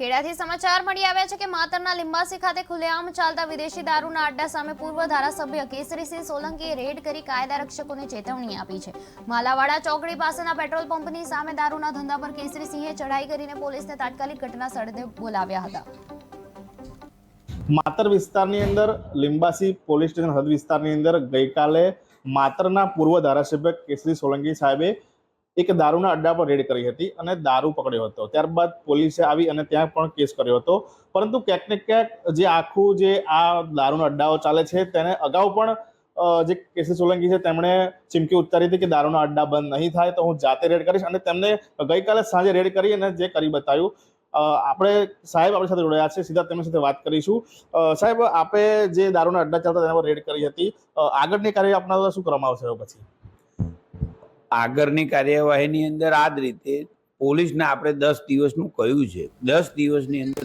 ખેડાથી સમાચાર મળી આવ્યા છે કે માતરના લિંબાસી ખાતે ખુલ્લેઆમ ચાલતા વિદેશી દારૂના અડ્ડા સામે પૂર્વ ધારાસભ્ય કેસરીસિંહ સોલંકીએ રેડ કરી કાયદા રક્ષકોને ચેતવણી આપી છે. માલાવાડા ચોકડી પાસેના પેટ્રોલ પંપની સામે દારૂના ધંધા પર કેસરીસિંહે ચઢાઈ કરીને પોલીસને તાત્કાલિક ઘટના સ્થળે બોલાવ્યા હતા. માતર વિસ્તારની અંદર, લિંબાસી પોલીસ સ્ટેશન હદ વિસ્તારની અંદર ગઈકાલે માતરના પૂર્વ ધારાસભ્ય કેસરી સોલંકી સાહેબે એક દારૂના અડ્ડા પર રેડ કરી હતી અને દારૂ પકડ્યો હતો. ત્યારબાદ પોલીસે આવી અને ત્યાં પણ કેસ કર્યો હતો. પરંતુ ક્યાંક ને ક્યાંક જે આખું જે આ દારૂના અડ્ડાઓ ચાલે છે તેને અગાઉ પણ જે કેસી સોલંકી છે તેમણે ચીમકી ઉચ્ચારી હતી કે દારૂના અડ્ડા બંધ નહીં થાય તો હું જાતે રેડ કરીશ. અને તેમને ગઈકાલે સાંજે રેડ કરી અને જે કરી બતાવ્યું આપણે સાહેબ આપણી સાથે જોડાયા છે. સીધા તેમની સાથે વાત કરીશું. સાહેબ, આપે જે દારૂના અડ્ડા ચાલતા તેના પર રેડ કરી હતી આગળની કાર્યવાહી આપના શું કરવામાં આવશે? પછી. આગળની કાર્યવાહીની અંદર આ જ રીતે પોલીસને આપણે દસ દિવસનું કહ્યું છે. દસ દિવસની અંદર